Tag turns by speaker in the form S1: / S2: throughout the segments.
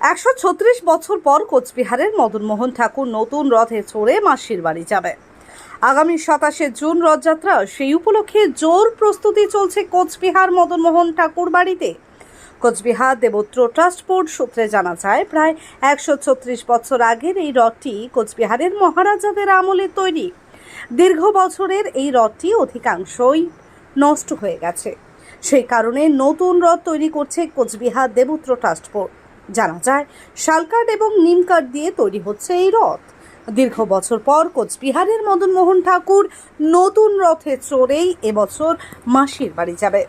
S1: একশো ছত্রিশ বছর পর কোচবিহারের মদনমোহন ঠাকুর নতুন রথে চড়ে মাসির বাড়ি যাবে। আগামী সাতাশে জুন রথযাত্রা, সেই উপলক্ষে জোর প্রস্তুতি চলছে কোচবিহার মদনমোহন ঠাকুর বাড়িতে। কোচবিহার দেবোত্র ট্রাস্ট বোর্ড সূত্রে জানা যায়, প্রায় একশো ছত্রিশ বছর আগের এই রথটি কোচবিহারের মহারাজাদের আমলে তৈরি। দীর্ঘ বছরের এই রথটি অধিকাংশই নষ্ট হয়ে গেছে। সেই কারণে নতুন রথ তৈরি করছে কোচবিহার দেবোত্র ট্রাস্ট বোর্ড। জানা যায় শালকাঠ এবং নিমকাঠ দিয়ে তৈরি হচ্ছে এই রথ। দীর্ঘ বছর পর কোচবিহারের মদনমোহন ঠাকুর নতুন রথে চড়েই এবছর মাসির বাড়ি যাবে।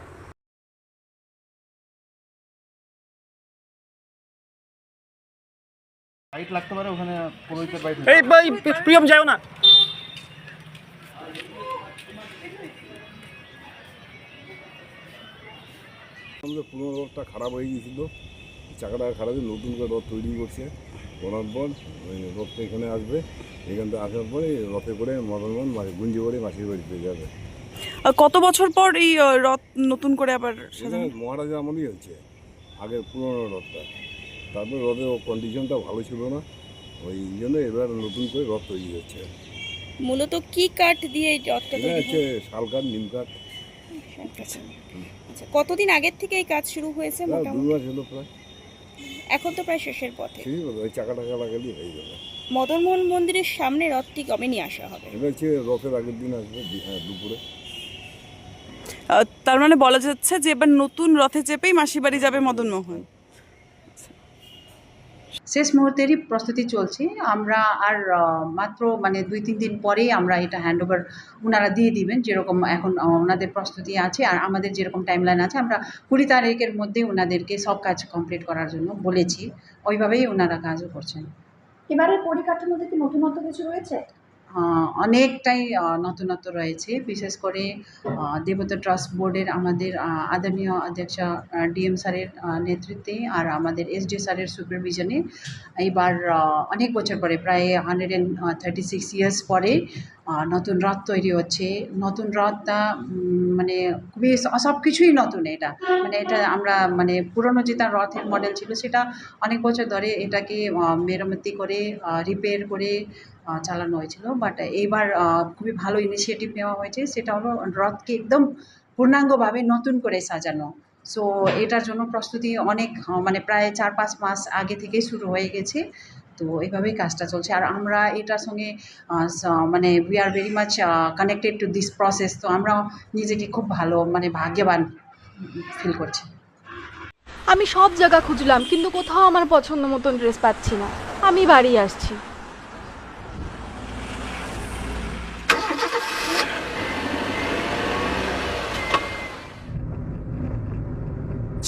S2: লাইট লাগতে পারে ওখানে পুরোহিতের বাড়ি
S3: এই ভাই প্রিয়ম যাও না।
S4: আমাদের পুরোনো খারাপ হয়ে গিয়েছিল। চাকাটা খারাপ নতুন করে রথ তৈরি করছে। করার পর ওই রথটা এখানে আসবে। এখান থেকে আসার পরে রথে করে মদনমোহন মাসি গুঞ্জি করে মাসির বাড়িতে যাবে।
S3: আর কত বছর পর এই রথ নতুন করে আবার
S4: মহারাজা আমলই হচ্ছে আগের পুরনো রথটা। তারপর রথের কন্ডিশনটা ভালো ছিল না ওই জন্য এবার নতুন করে রথ তৈরি হচ্ছে।
S5: মূলত কি কাঠ দিয়ে এই রথটা তৈরি
S4: হচ্ছে শাল কাঠ নিম কাঠ।
S5: আচ্ছা কতদিন আগের থেকে এই কাজ শুরু হয়েছে মোটামুটি?
S4: মাস হলো প্রায়।
S5: এখন তো প্রায় শেষের পথে।
S4: ঠিক আছে ওই চাকা টাকা লাগালেই হয়ে যাবে।
S5: মদনমোহন মন্দিরের সামনে রথটি কবে নিয়ে আসা হবে?
S4: এবার হচ্ছে রথের আগের দিন আসবে দি- হ্যাঁ, দুপুরে।
S3: আহ, তার মানে বলা যাচ্ছে যে এবার নতুন রথে চেপেই মাসির বাড়ি যাবে মদনমোহন।
S6: শেষ মুহূর্তেরই প্রস্তুতি চলছে। আমরা আর মাত্র মানে দুই, তিন দিন পরেই আমরা এটা হ্যান্ডওভার ওনারা দিয়ে দিবেন, যেরকম এখন ওনাদের প্রস্তুতি আছে আর আমাদের যেরকম টাইম লাইন আছে, আমরা কুড়ি তারিখের মধ্যে ওনাদেরকে সব কাজ কমপ্লিট করার জন্য বলেছি। ওইভাবেই ওনারা কাজও করছেন।
S7: এবারের পরিকাঠামোতে কি নতুনত্ব কিছু রয়েছে?
S6: অনেকটাই নতুনত্ব রয়েছে। বিশেষ করে দেবতা ট্রাস্ট বোর্ডের আমাদের আদরণীয় অধ্যক্ষ ডিএম স্যারের নেতৃত্বে আর আমাদের এসডি স্যারের সুপারভিশনে এইবার অনেক বছর পরে, প্রায় hundred and thirty six years পরে নতুন রথ তৈরি হচ্ছে। নতুন রথটা মানে খুবই সব কিছুই নতুন এটা। মানে এটা আমরা মানে পুরনো যে তার রথের মডেল ছিল, সেটা অনেক বছর ধরে এটাকে মেরামতি করে রিপেয়ার করে চালানো হয়েছিল। বাট এইবার খুবই ভালো ইনিশিয়েটিভ নেওয়া হয়েছে। সেটা হলো রথকে একদম পূর্ণাঙ্গভাবে নতুন করে সাজানো। সো এটার জন্য প্রস্তুতি অনেক মানে প্রায় চার পাঁচ মাস আগে থেকেই শুরু হয়ে গেছে। তো এইভাবেই কাজটা চলছে। আর আমরা এটার সঙ্গে মানে we are very much connected to this process তো আমরা নিজেকে খুব ভালো মানে ভাগ্যবান ফিল করছি।
S8: আমি সব জায়গা খুঁজলাম কিন্তু কোথাও আমার পছন্দ মতন ড্রেস পাচ্ছি না। আমি বাড়ি আসছি।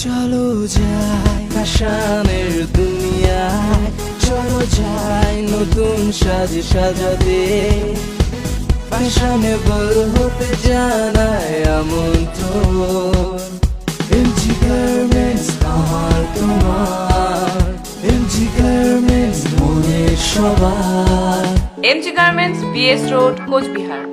S9: চলো যাই। ফ্যাশনের দুনিয়ায় চলো যাই নতুন সাজে সাজাতে। ফ্যাশনেবল হতে জানায় আমন্ত্রণ। এমজি গার্মেন্টস আমার তোমার। এমজি গার্মেন্টস মনের সবার।
S10: MG garments BS road Coochbehar.